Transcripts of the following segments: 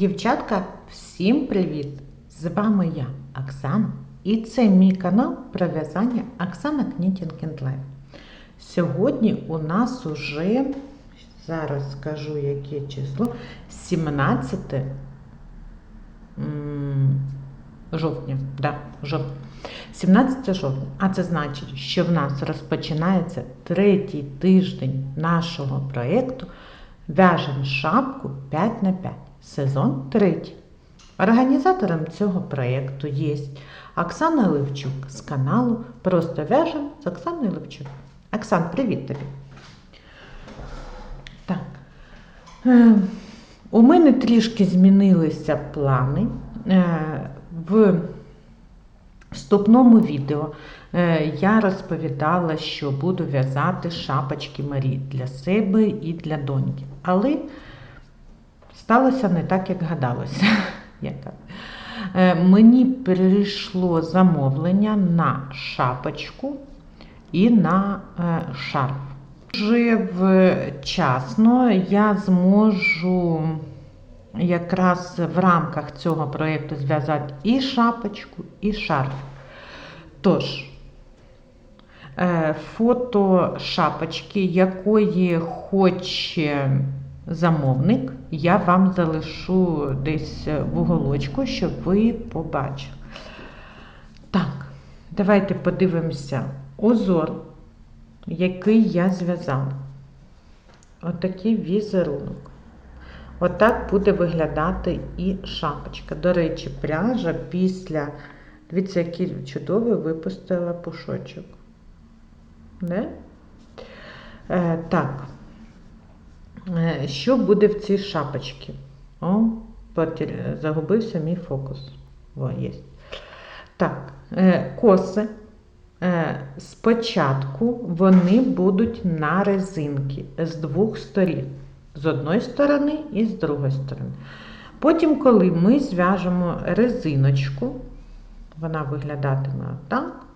Дівчатка, всім привіт! З вами я, Оксана, і це мій канал про в'язання Оксана Knitting Life. Сьогодні у нас уже, зараз скажу яке число, 17 жовтня. Да, жовтня. 17 жовтня. А це значить, що в нас розпочинається третій тиждень нашого проєкту В'яжем шапку 5 на 5. Сезон третій. Організатором цього проєкту є Оксана Левчук з каналу Просто в'яжем з Оксаною Левчук. Оксан, привіт тобі. Так. Е, У мене трішки змінилися плани. Е, В вступному відео е, я розповідала, що буду в'язати шапочки Марі для себе і для доньки. Але сталося не так, як гадалося. Е, Мені прийшло замовлення на шапочку і на е, шарф. Вже вчасно я зможу якраз в рамках цього проєкту зв'язати і шапочку, і шарф. Тож, е, фото шапочки, якої хоче замовник, я вам залишу десь в уголочку, щоб ви побачили. Так, давайте подивимося узор, який я зв'язала. Отакий візерунок. Отак буде виглядати і шапочка. До речі, пряжа після. Дивіться, який чудовий випустила пушочок. Не? Е, так. Е, що буде в цій шапочці? О, потір... загубився мій фокус. О, є. Так, е, коси. Е, спочатку вони будуть на резинки з двох сторін. З одної сторони і з другої сторони. Потім, коли ми зв'яжемо резиночку, вона виглядатиме так,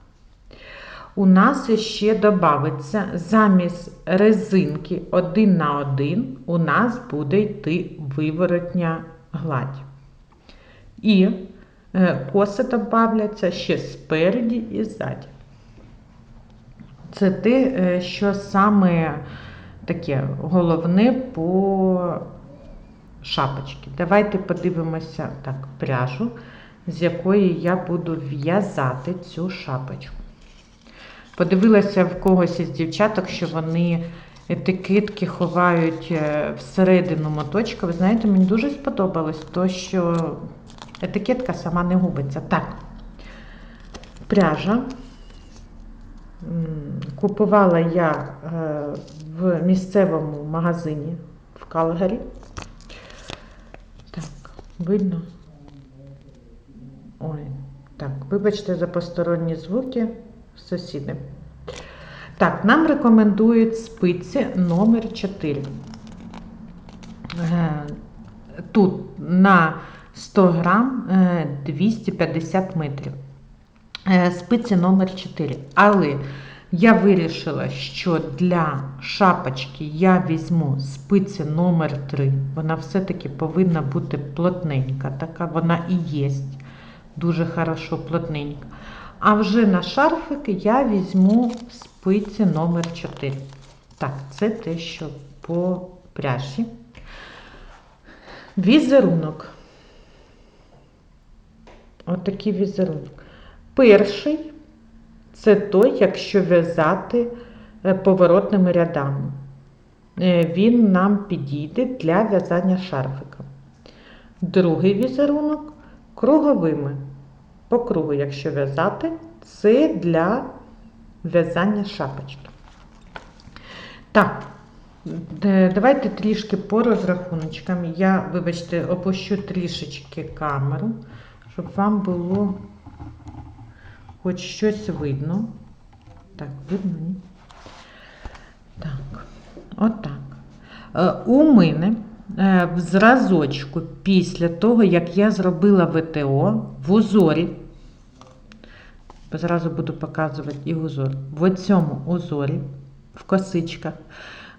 у нас ще додається замість резинки один на один, у нас буде йти виворотня гладь. І е, коси додаються ще спереді і ззаді. Це те, що саме таке головне по шапочці. Давайте подивимося так, пряжу, з якої я буду в'язати цю шапочку. Подивилася в когось із дівчаток, що вони етикетки ховають всередину моточка. Ви знаєте, мені дуже сподобалось, то що етикетка сама не губиться. Так, пряжа. Купувала я в місцевому магазині в Калгарі. Так, видно? Ой, так, вибачте за посторонні звуки сусіди. Так, нам рекомендують спиці номер 4. Тут на 100 грам 250 метрів. Спиці номер 4. Але я вирішила, що для шапочки я візьму спиці номер 3 Вона все-таки повинна бути плотненька. Така вона і є. Дуже хорошо плотненька. А вже на шарфик я візьму спиці номер 4 Так, це те, що по пряжі. Візерунок. Отакий візерунок. Перший це той, якщо в'язати поворотними рядами. Він нам підійде для в'язання шарфика. Другий візерунок круговими. По кругу, якщо в'язати, це для в'язання шапочки. Так, давайте трішки по розрахуночкам. Я, вибачте, опущу трішечки камеру, щоб вам було хоч щось видно. Так, видно, ні? Так, отак. У мене в зразочку після того, як я зробила ВТО в узорі, зразу буду показувати і узор, в цьому узорі, в косичках,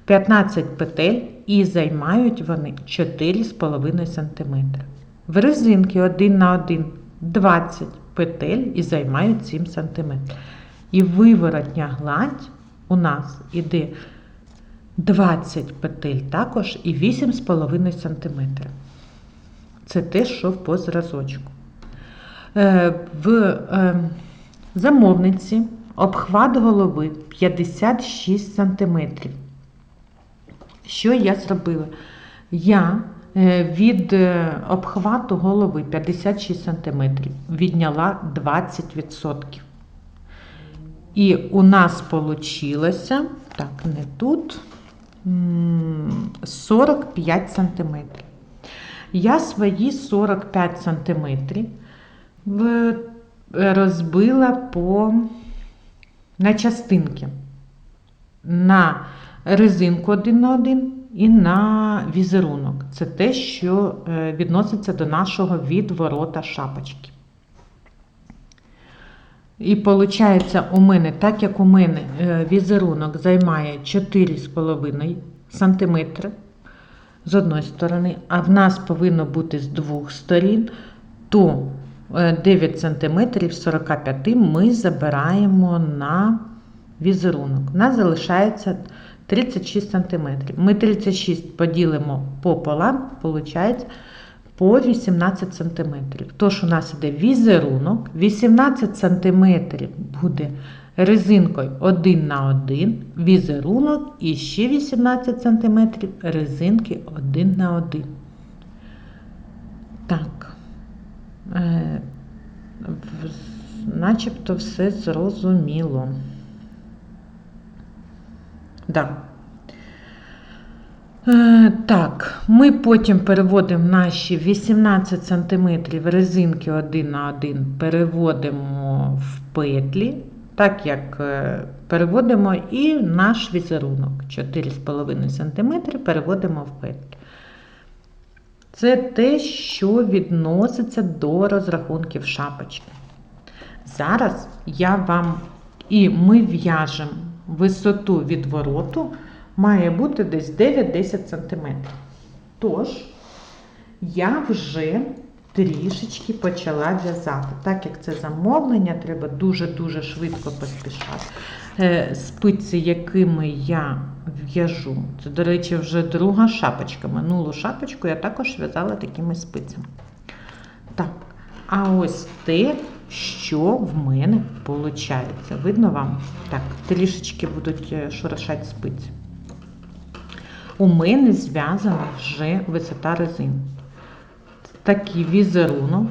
15 петель і займають вони 4,5 см. В резинки 1 на 1 20 петель і займають 7 см. І виворотня гладь у нас іде 20 петель також і 8,5 см. Це те, що по зразочку. Е, В е, замовниці обхват голови 56 см. Що я зробила? Я е, від е, обхвату голови 56 см відняла 20%. І у нас вийшло, так, не тут, 45 см. Я свої 45 см розбила по, на частинки. На резинку один на один і на візерунок. Це те, що е, відноситься до нашого відворота шапочки. І виходить, у мене, так як у мене е, візерунок займає 4,5 см з одної сторони, а в нас повинно бути з двох сторін, то е, 9 см з 45 ми забираємо на візерунок. У нас залишається 36 см. Ми 36 поділимо пополам, виходить по 18 см. Тож у нас іде візерунок, 18 см буде резинкою 1 на 1, візерунок і ще 18 см резинки 1 на 1. Так. Е, начебто все зрозуміло. Да. Е, Так, ми потім переводимо наші 18 см резинки 1 на 1, переводимо в петлі, так як е, переводимо і наш візерунок 4,5 см переводимо в петлі. Це те, що відноситься до розрахунків шапочки. Зараз я вам і ми в'яжемо висоту відвороту має бути десь 9-10 см. Тож, я вже трішечки почала в'язати. Так як це замовлення, треба дуже-дуже швидко поспішати. Е, Спиці, якими я в'яжу, це, до речі, вже друга шапочка. Минулу шапочку я також в'язала такими спицями. Так, а ось те, що в мене виходить. Видно вам? Так, трішечки будуть е, шурашати спиці. У мене зв'язана вже висота резин. Такий візерунок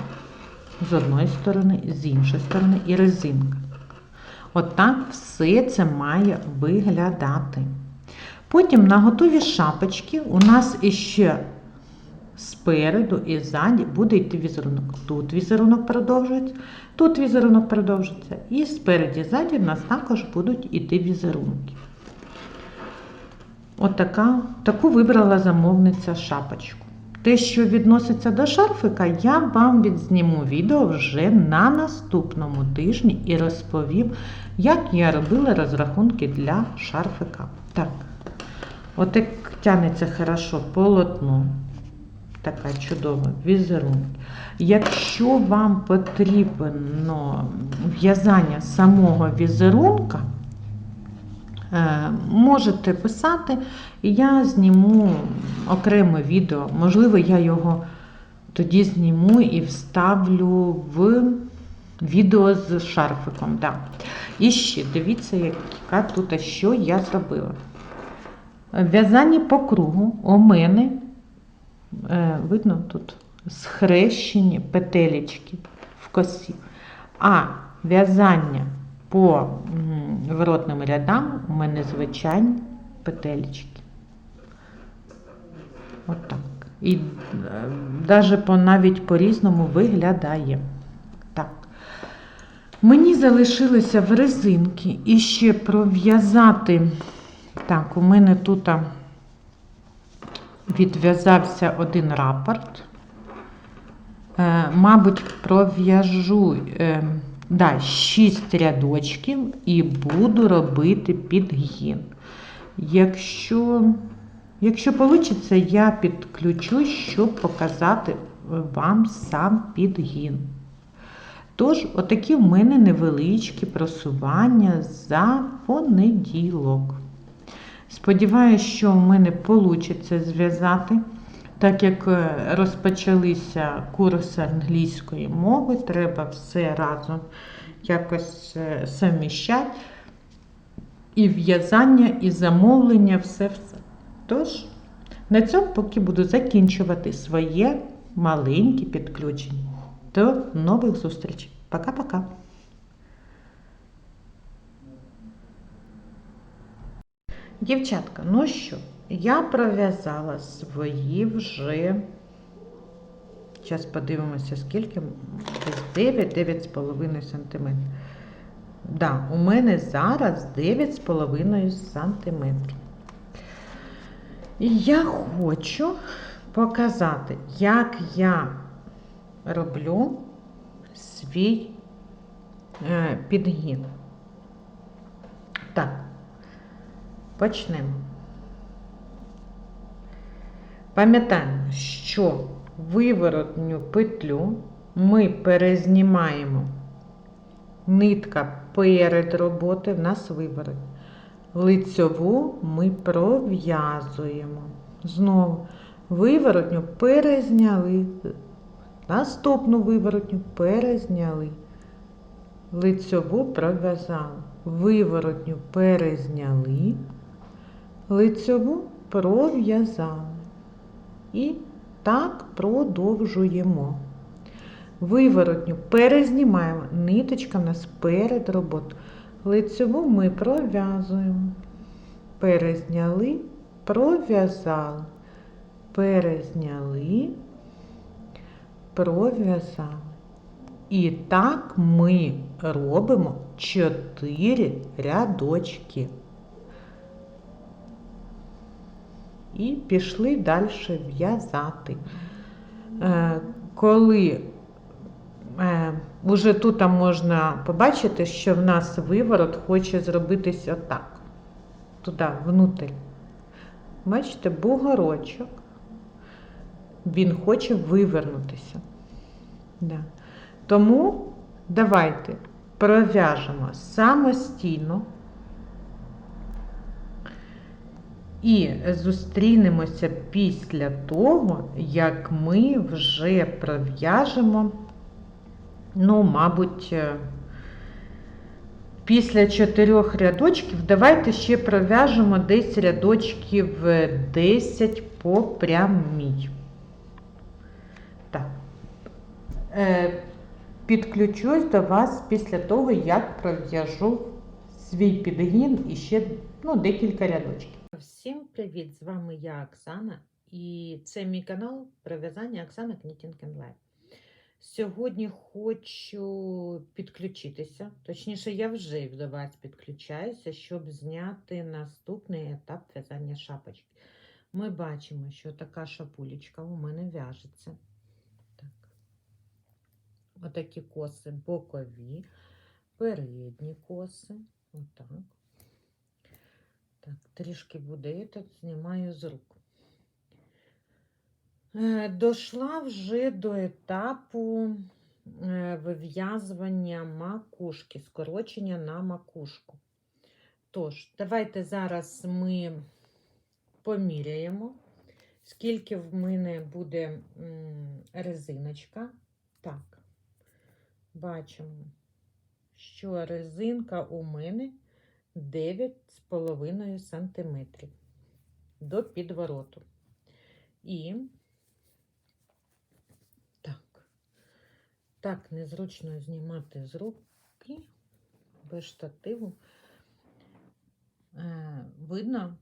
з одної сторони, з іншої сторони і резинка. Отак все це має виглядати. Потім на готові шапочки у нас іще спереду і ззаді буде йти візерунок. Тут візерунок продовжується, тут візерунок продовжується. І спереді і ззаді в нас також будуть йти візерунки. Отака, таку вибрала замовниця шапочку. Те, що відноситься до шарфика, я вам відзніму відео вже на наступному тижні і розповім, як я робила розрахунки для шарфика. Так, от як тянеться хорошо полотно, така чудова візерунок. Якщо вам потрібно в'язання самого візерунка, Можете писати, і я зніму окреме відео. Можливо, я його тоді зніму і вставлю в відео з шарфиком. Да. І ще дивіться, яка тут що я зробила. В'язання по кругу у мене, е, видно тут, схрещені петелечки в косі. А в'язання по воротним рядам у мене звичайні петелечки. Отак. І навіть по, навіть по-різному виглядає. Так. Мені залишилося в резинки і ще пров'язати. Так, у мене тут відв'язався один рапорт. Е, мабуть, пров'яжу. Да, 6 рядочків і буду робити підгін. Якщо, якщо вийде, я підключу, щоб показати вам сам підгін. Тож, отакі в мене невеличкі просування за понеділок. Сподіваюсь, що в мене вийде зв'язати. Так як е, розпочалися курси англійської мови, треба все разом якось е. І в'язання, і замовлення, все-все. Тож, на цьому поки буду закінчувати своє маленьке підключення. До нових зустрічей. Пока-пока. Дівчатка, ну що, я пров'язала свої вже. Зараз подивимося, скільки. Десь 9-9,5 см. Да, у мене зараз 9,5 см. І я хочу показати, як я роблю свій е, підгін. Так, почнемо. Пам'ятаємо, що виворотню петлю ми перезнімаємо нитка перед роботи в нас виворот. Лицьову ми пров'язуємо. Знову виворотню перезняли. Наступну виворотню перезняли. Лицьову пров'язали. Виворотню перезняли. Лицьову пров'язали. І так продовжуємо. Виворотню перезнімаємо. Ниточка в нас перед роботою. Лицьову ми пров'язуємо. Перезняли, пров'язали. Перезняли, пров'язали. І так ми робимо 4 рядочки. І пішли далі в'язати. Е, Коли е, уже тут можна побачити, що в нас виворот хоче зробитись отак. Туди, внутрі. Бачите, бугорочок. Він хоче вивернутися. Да. Тому давайте пров'яжемо самостійно і зустрінемося після того, як ми вже пров'яжемо, ну, мабуть, е, після чотирьох рядочків, давайте ще пров'яжемо десь рядочків 10 по прямій. Так. Е, Підключусь до вас після того, як пров'яжу свій підгін і ще ну, декілька рядочків. Всім привіт! З вами я Оксана, і це мій канал Пров'язання Оксана Knitting and. Сьогодні хочу підключитися, точніше, я вже до вас підключаюся, щоб зняти наступний етап в'язання шапочки. Ми бачимо, що така шапулечка у мене в'яжеться. Так. Отакі коси бокові, передні коси. Отак. Так, трішки буде так, знімаю з рук. Е, Дошла вже до етапу е, вив'язування макушки, скорочення на макушку. Тож, давайте зараз ми поміряємо, скільки в мене буде резиночка. Так, бачимо, що резинка у мене 9,5 см до підвороту. І так, так, незручно знімати з руки без штативу. Е, видно,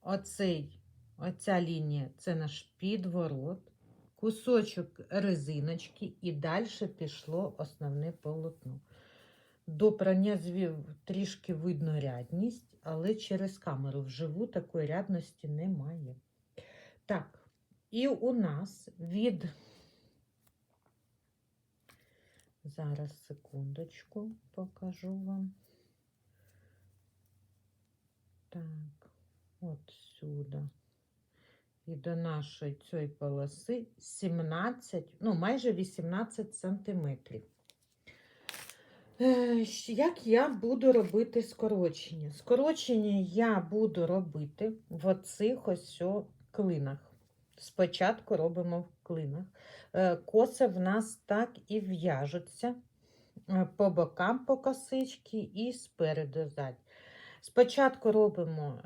оцей, оця лінія це наш підворот, кусочок резиночки, і далі пішло основне полотно. До прання трішки видно рядність, але через камеру вживу такої рядності немає. Так, і у нас від. Зараз секундочку покажу вам. Так, от сюди і до нашої цієї полоси 17, ну майже 18 сантиметрів. Е, Як я буду робити скорочення? Скорочення я буду робити в оцих ось клинах. Спочатку робимо в клинах. Е, Коси в нас так і в'яжуться е, по бокам по косички і спереду ззаді. Спочатку робимо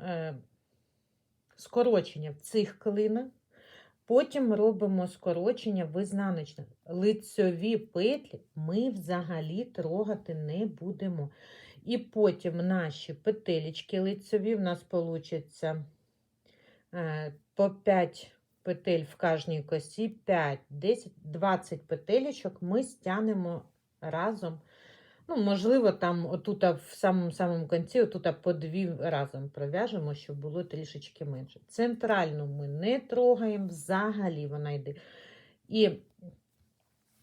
скорочення в цих клинах, потім робимо скорочення в ізнаночних. Лицьові петлі ми взагалі трогати не будемо. І потім наші петелечки лицьові, в нас вийде по 5 петель в кожній косі, 5, 10, 20 петелечок ми стягнемо разом. Ну, можливо, там отут в самому самому кінці, отут по дві разом пров'яжемо, щоб було трішечки менше. Центральну ми не трогаємо, взагалі вона йде. І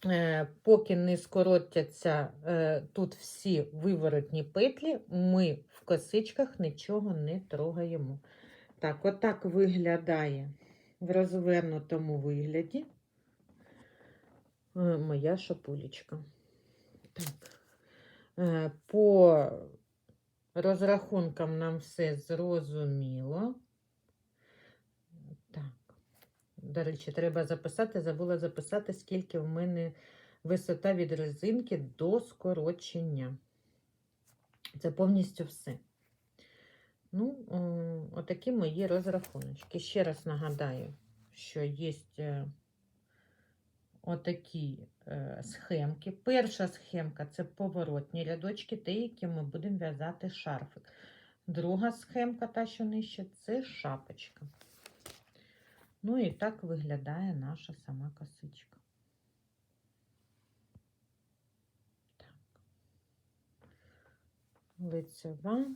е, поки не скоротяться е, тут всі виворотні петлі, ми в косичках нічого не трогаємо. Так, отак виглядає в розвернутому вигляді е, моя шапулечка. Так. Е, По розрахункам нам все зрозуміло. Так. До речі, треба записати, забула записати, скільки в мене висота від резинки до скорочення. Це повністю все. Ну, отакі мої розрахуночки. Ще раз нагадаю, що є е, отакі схемки. Перша схемка це поворотні рядочки, ті, які ми будемо в'язати шарфик. Друга схемка, та що нижче, це шапочка. Ну і так виглядає наша сама косичка. Так. Лицева.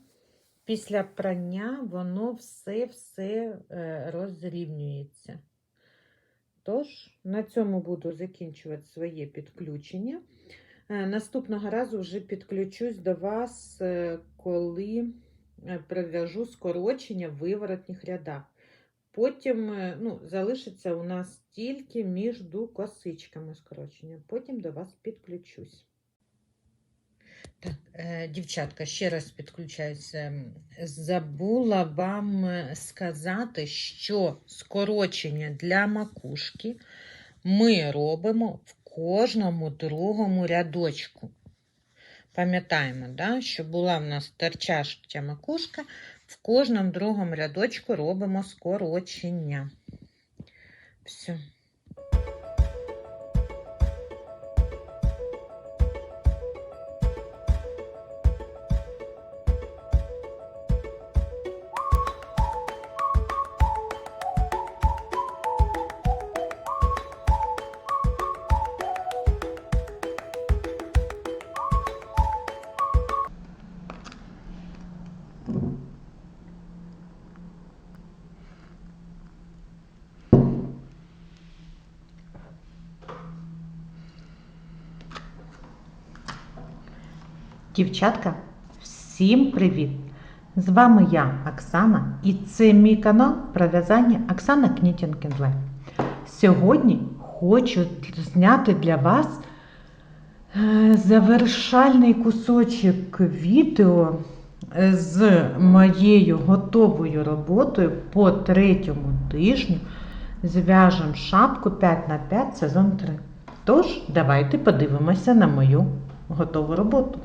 Після прання воно все-все е, розрівнюється. Тож, на цьому буду закінчувати своє підключення. Е, Наступного разу вже підключусь до вас, е, коли прив'яжу пров'яжу скорочення в виворотніх рядах. Потім е, ну, залишиться у нас тільки між косичками скорочення. Потім до вас підключусь. Е, дівчатка, ще раз підключаюся. Забула вам е, сказати, що скорочення для макушки ми робимо в кожному другому рядочку. Пам'ятаємо, да, що була в нас торчаща макушка, в кожному другому рядочку робимо скорочення. Все. Дівчатка, всім привіт! З вами я, Оксана, і це мій канал про в'язання Оксана Life. Сьогодні хочу зняти для вас е, завершальний кусочок відео е, з моєю готовою роботою по третьому тижню. Зв'яжемо шапку 5 на 5 сезон 3. Тож, давайте подивимося на мою готову роботу.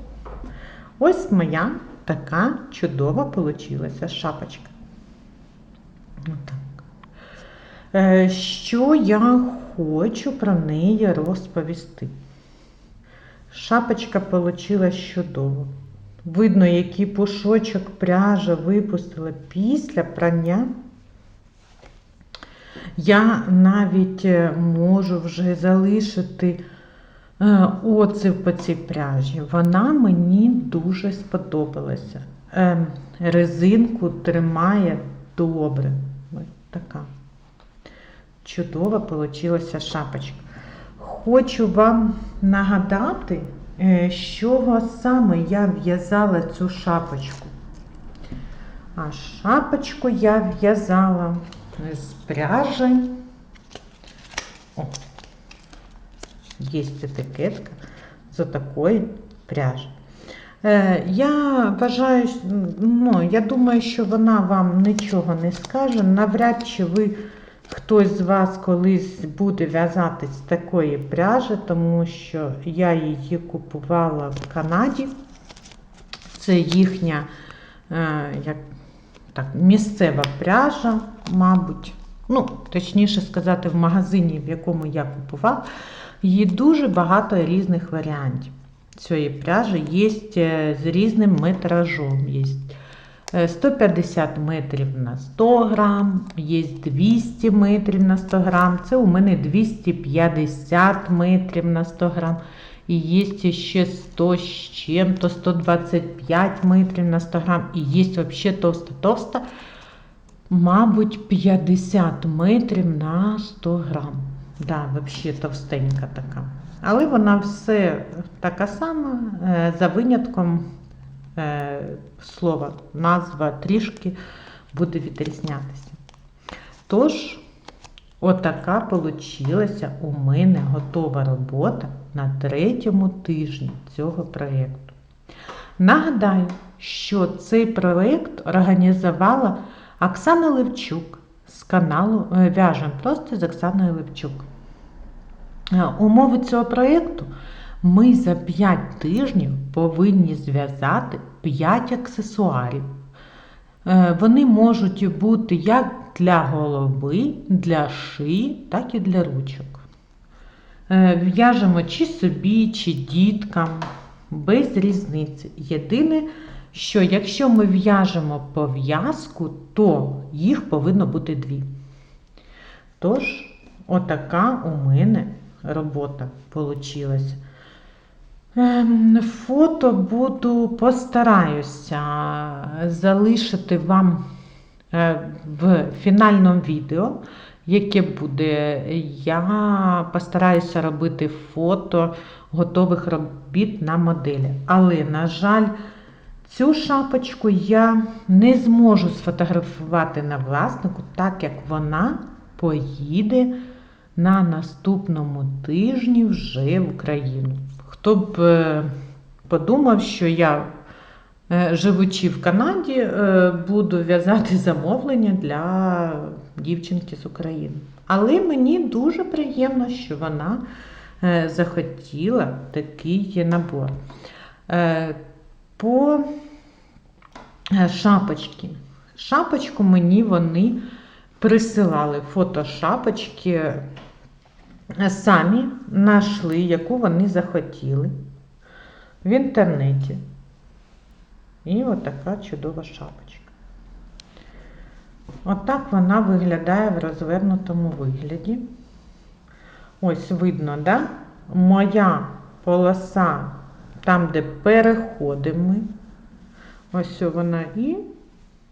Ось моя така чудова получилася шапочка. Е, Що я хочу про неї розповісти? Шапочка получилась чудово. Видно, який пушочок пряжа випустила після прання. Я навіть е, можу вже залишити оцив по цій пряжі. Вона мені дуже сподобалася. Е, Резинку тримає добре. Ось така. Чудова вийшла шапочка. Хочу вам нагадати, е, з чого саме я в'язала цю шапочку. А шапочку я в'язала з пряжі. О, є етикетка з такої пряжі. Е, Я вважаю, ну, я думаю, що вона вам нічого не скаже. Навряд чи ви хтось з вас колись буде в'язати з такої пряжі, тому що я її купувала в Канаді. Це їхня е, як, так, місцева пряжа, мабуть. Ну, точніше сказати, в магазині, в якому я купувала, є дуже багато різних варіантів цієї пряжі. Є е, з різним метражом. Є 150 метрів на 100 грам, є 200 метрів на 100 грам. Це у мене 250 метрів на 100 грам. І є ще 100 з чим-то 125 метрів на 100 грам. І є взагалі товста-товста, мабуть, 50 метрів на 100 грам. Да, взагалі товстенька така. Але вона все така сама, е, за винятком е, слова, назва трішки буде відрізнятися. Тож, отака получилася у мене готова робота на третьому тижні цього проєкту. Нагадаю, що цей проєкт організувала Оксана Левчук з каналу е, В'яжем просто з Оксаною Левчук. Е, умови цього проєкту ми за 5 тижнів повинні зв'язати 5 аксесуарів. Е, вони можуть бути як для голови, для шиї, так і для ручок. Е, в'яжемо чи собі, чи діткам, без різниці. Єдине, що якщо ми в'яжемо пов'язку, то їх повинно бути дві. Тож, отака у мене робота вийшла. Ем, фото буду постараюся залишити вам е, в фінальному відео, яке буде. Я постараюся робити фото готових робіт на моделі. Але, на жаль, цю шапочку я не зможу сфотографувати на власнику, так як вона поїде на наступному тижні вже в Україну. Хто б е, подумав, що я, е, живучи в Канаді, е, буду в'язати замовлення для дівчинки з України. Але мені дуже приємно, що вона захотіла такий набор. По шапочки. Шапочку мені вони присилали фото шапочки самі знайшли, яку вони захотіли в інтернеті. І отака чудова шапочка. Отак вона виглядає в розвернутому вигляді. Ось видно, да? Моя полоса, там, де переходимо. Ось вона і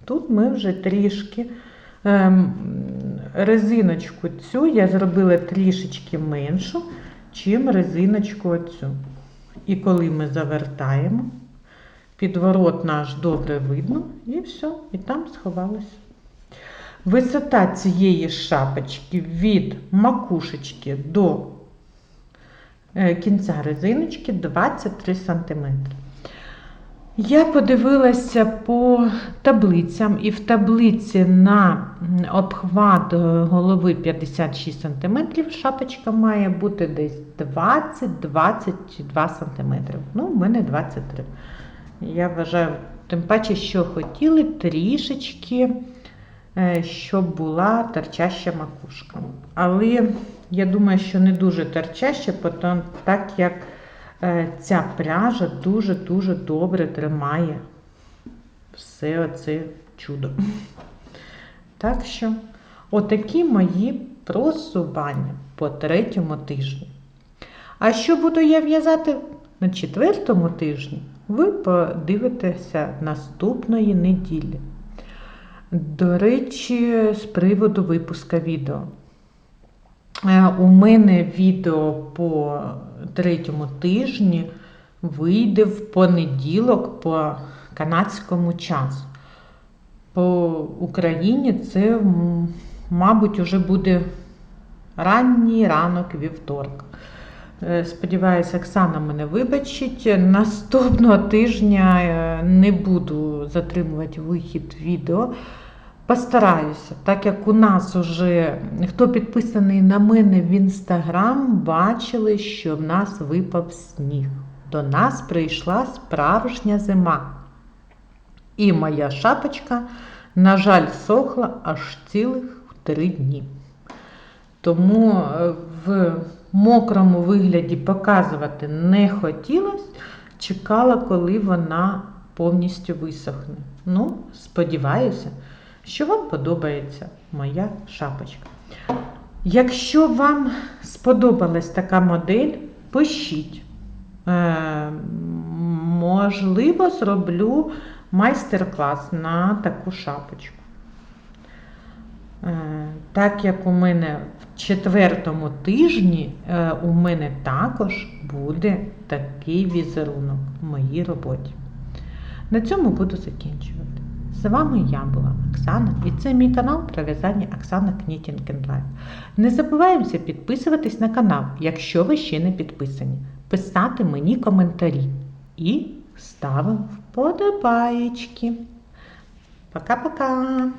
тут ми вже трішки резиночку цю я зробила трішечки меншу, чим резиночку оцю. І коли ми завертаємо, підворот наш добре видно, і все, і там сховалося. Висота цієї шапочки від макушечки до е, кінця резиночки 23 см. Я подивилася по таблицям, і в таблиці на обхват голови 56 см шапочка має бути десь 20-22 см. Ну, в мене 23 Я вважаю, тим паче, що хотіли трішечки, е, щоб була торчаща макушка. Але я думаю, що не дуже торчаща, так як Е, ця пряжа дуже-дуже добре тримає все оце чудо. Так що, отакі мої просування по третьому тижні. А що буду я в'язати на четвертому тижні, ви подивитеся наступної неділі. До речі, з приводу випуска відео. Е, у мене відео по третьому тижні вийде в понеділок по канадському часу. По Україні це мабуть, уже буде ранній ранок вівторка. Е, Сподіваюся, Оксана мене вибачить. Наступного тижня е, не буду затримувати вихід відео. Постараюся, так як у нас уже хто підписаний на мене в інстаграм, бачили, що в нас випав сніг. До нас прийшла справжня зима. І моя шапочка, на жаль, сохла аж цілих три дні. Тому е, в мокрому вигляді показувати не хотілося, чекала, коли вона повністю висохне. Ну, сподіваюся, що вам подобається моя шапочка. Якщо вам сподобалась така модель, пишіть. Е, можливо, зроблю майстер-клас на таку шапочку. Е, Так як у мене в четвертому тижні е, у мене також буде такий візерунок в моїй роботі. На цьому буду закінчувати. З вами я була Оксана, і це мій канал про в'язання Оксана Knitting and. Не забуваємося підписуватись на канал, якщо ви ще не підписані, писати мені коментарі і ставимо вподобаєчки. Пока-пока!